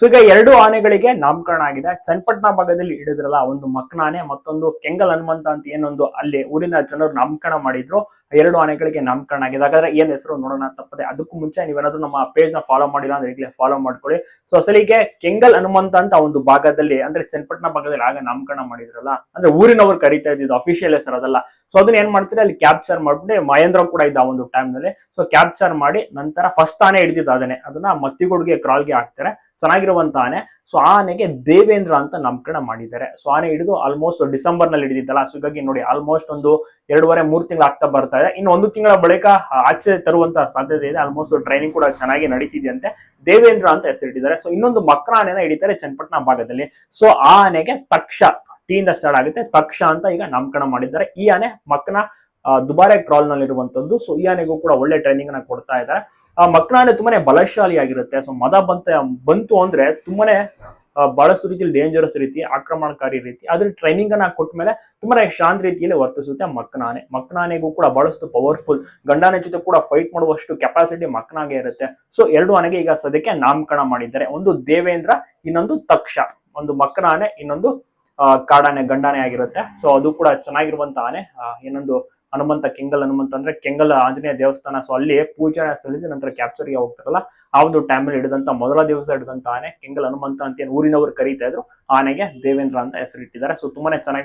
So ಈಗ ಎರಡು ಆನೆಗಳಿಗೆ ನಾಮಕರಣ ಆಗಿದೆ. ಚನ್ನಪಟ್ಟಣ ಭಾಗದಲ್ಲಿ ಹಿಡಿದ್ರಲ್ಲ ಒಂದು ಮಕ್ನಾನೆ ಮತ್ತೊಂದು ಕೆಂಗಲ್ ಹನುಮಂತ ಅಂತ ಏನೊಂದು ಅಲ್ಲಿ ಊರಿನ ಜನರು ನಾಮಕರಣ ಮಾಡಿದ್ರು. ಎರಡು ಆನೆಗಳಿಗೆ ನಾಮಕರಣ ಆಗಿದೆ. ಹಾಗಾದ್ರೆ ಏನ್ ಹೆಸರು ನೋಡೋಣ ತಪ್ಪದೆ. ಅದಕ್ಕೂ ಮುಂಚೆ ನೀವೇನಾದ್ರೂ ನಮ್ಮ ಪೇಜ್ನ ಫಾಲೋ ಮಾಡಿಲ್ಲ ಅಂದ್ರೆ ಈಗಲೇ ಫಾಲೋ ಮಾಡ್ಕೊಳ್ಳಿ. ಸೊ ಅಸಲಿಗೆ ಕೆಂಗಲ್ ಹನುಮಂತ ಅಂತ ಒಂದು ಭಾಗದಲ್ಲಿ, ಅಂದ್ರೆ ಚನ್ನಪಟ್ಟಣ ಭಾಗದಲ್ಲಿ ಆಗ ನಾಮಕರಣ ಮಾಡಿದ್ರಲ್ಲ, ಅಂದ್ರೆ ಊರಿನವ್ರು ಕರಿತಾ ಇದ್ದಿದ್ದು ಅಫಿಷಿಯಲ್ ಹೆಸರು ಅದಲ್ಲ. ಸೊ ಅದನ್ನ ಏನ್ ಮಾಡ್ತಾರೆ? ಅಲ್ಲಿ ಕ್ಯಾಪ್ಚರ್ ಮಾಡ್ಬಿಟ್ಟು ಮಹೇಂದ್ರ ಕೂಡ ಇದ್ದ ಒಂದು ಟೈಮ್ನಲ್ಲಿ. ಸೊ ಕ್ಯಾಪ್ಚರ್ ಮಾಡಿ ನಂತರ ಫಸ್ಟ್ ಆನೆ ಹಿಡಿದಿದ್ದ ಅದನ್ನೇ ಅದನ್ನ ಮತ್ತಿಗುಡ್ಗೆ ಕ್ರಾಲ್ಗೆ ಹಾಕ್ತಾರೆ. ಚೆನ್ನಾಗಿರುವಂತ ಆನೆ. ಸೊ ಆನೆಗೆ ದೇವೇಂದ್ರ ಅಂತ ನಾಮಕರಣ ಮಾಡಿದ್ದಾರೆ. ಸೊ ಆನೆ ಹಿಡಿದು ಆಲ್ಮೋಸ್ಟ್ ಡಿಸೆಂಬರ್ನಲ್ಲಿ ಹಿಡಿದಿದ್ದಲ್ಲ, ಸೊ ಹೀಗಾಗಿ ನೋಡಿ ಆಲ್ಮೋಸ್ಟ್ ಒಂದು ಎರಡೂವರೆ, ಮೂರು ತಿಂಗಳು ಆಗ್ತಾ ಬರ್ತಾ ಇದೆ. ಇನ್ನು ಒಂದು ತಿಂಗಳ ಬಳಿಕ ಆಚೆ ತರುವಂತಹ ಸಾಧ್ಯತೆ ಇದೆ. ಆಲ್ಮೋಸ್ಟ್ ಟ್ರೈನಿಂಗ್ ಕೂಡ ಚೆನ್ನಾಗಿ ನಡೀತಿದೆಯಂತೆ. ದೇವೇಂದ್ರ ಅಂತ ಹೆಸರಿಟ್ಟಿದ್ದಾರೆ ಸೊ ಇನ್ನೊಂದು ಮಕ್ಕಳ ಆನೆನ ಹಿಡಿತಾರೆ ಚನ್ನಪಟ್ಟಣ ಭಾಗದಲ್ಲಿ. ಸೊ ಆ ಆನೆಗೆ ತಕ್ಷ ಟಿ ಇಂದ ಸ್ಟಾರ್ಟ್ ಆಗುತ್ತೆ. ತಕ್ಷ ಅಂತ ಈಗ ನಾಮಕರಣ ಮಾಡಿದ್ದಾರೆ. ಈ ಆನೆ ಮಕ್ಕನ ದುಬಾರೆ ಕ್ರಾಲ್ ನಲ್ಲಿರುವಂತದ್ದು ಸೊ ಈ ಆನೆಗೂ ಕೂಡ ಒಳ್ಳೆ ಟ್ರೈನಿಂಗ್ನ ಕೊಡ್ತಾ ಇದ್ದಾರೆ. ಆ ಮಕ್ಕಳ ಆನೆ ತುಂಬಾನೇ ಬಲಶಾಲಿ ಆಗಿರುತ್ತೆ ಸೊ ಮದ ಬಂತ ಬಂತು ಅಂದ್ರೆ ತುಂಬಾನೇ ಬಹಳಷ್ಟು ರೀತಿಯಲ್ಲಿ ಡೇಂಜರಸ್ ರೀತಿ ಆಕ್ರಮಣಕಾರಿ ರೀತಿ. ಅದ್ರ ಟ್ರೈನಿಂಗ್ ಅನ್ನ ಕೊಟ್ಟ ಮೇಲೆ ತುಂಬಾನೇ ಶಾಂತ ರೀತಿಯಲ್ಲಿ ವರ್ತಿಸುತ್ತೆ ಮಕ್ಕನಾನೆ. ಮಕ್ಕನಾನೆಗೂ ಕೂಡ ಬಹಳಷ್ಟು ಪವರ್ಫುಲ್ ಗಂಡಾನೆ ಜೊತೆ ಕೂಡ ಫೈಟ್ ಮಾಡುವಷ್ಟು ಕೆಪಾಸಿಟಿ ಮಕ್ಕನಾಗೆ ಇರುತ್ತೆ. ಸೊ ಎರಡು ಆನೆಗೆ ಈಗ ಸದ್ಯಕ್ಕೆ ನಾಮಕರಣ ಮಾಡಿದ್ದಾರೆ. ಒಂದು ದೇವೇಂದ್ರ ಇನ್ನೊಂದು ತಕ್ಷ. ಒಂದು ಮಕ್ಕನಾನೆ ಇನ್ನೊಂದು ಆ, ಕಾಡಾನೆ ಗಂಡಾನೆ ಆಗಿರುತ್ತೆ. ಸೊ ಅದು ಕೂಡ ಚೆನ್ನಾಗಿರುವಂತ ಆನೆ. ಇನ್ನೊಂದು ಹನುಮಂತ ಕೆಂಗಲ್ ಹನುಮಂತ ಅಂದ್ರೆ ಕೆಂಗಲ್ ಆಂಜನೇಯ ದೇವಸ್ಥಾನ. ಸೊ ಅಲ್ಲಿ ಪೂಜೆ ಸಲ್ಲಿಸಿ ನಂತರ ಕ್ಯಾಪ್ಚರ್ಗೆ ಹೋಗ್ತಾರಲ್ಲ ಆ ಒಂದು ಟೈಮಲ್ಲಿ ಹಿಡಿದಂತ ಮೊದಲ ದಿವಸ ಹಿಡಿದಂತ ಆನೆ ಕೆಂಗಲ್ ಹನುಮಂತ ಅಂತ ಏನು ಊರಿನವರು ಕರೀತಾ ಇದ್ರು. ಆನೆಗೆ ದೇವೇಂದ್ರ ಅಂತ ಹೆಸರಿಟ್ಟಿದ್ದಾರೆ. ಸೊ ತುಂಬಾನೇ ಚೆನ್ನಾಗಿ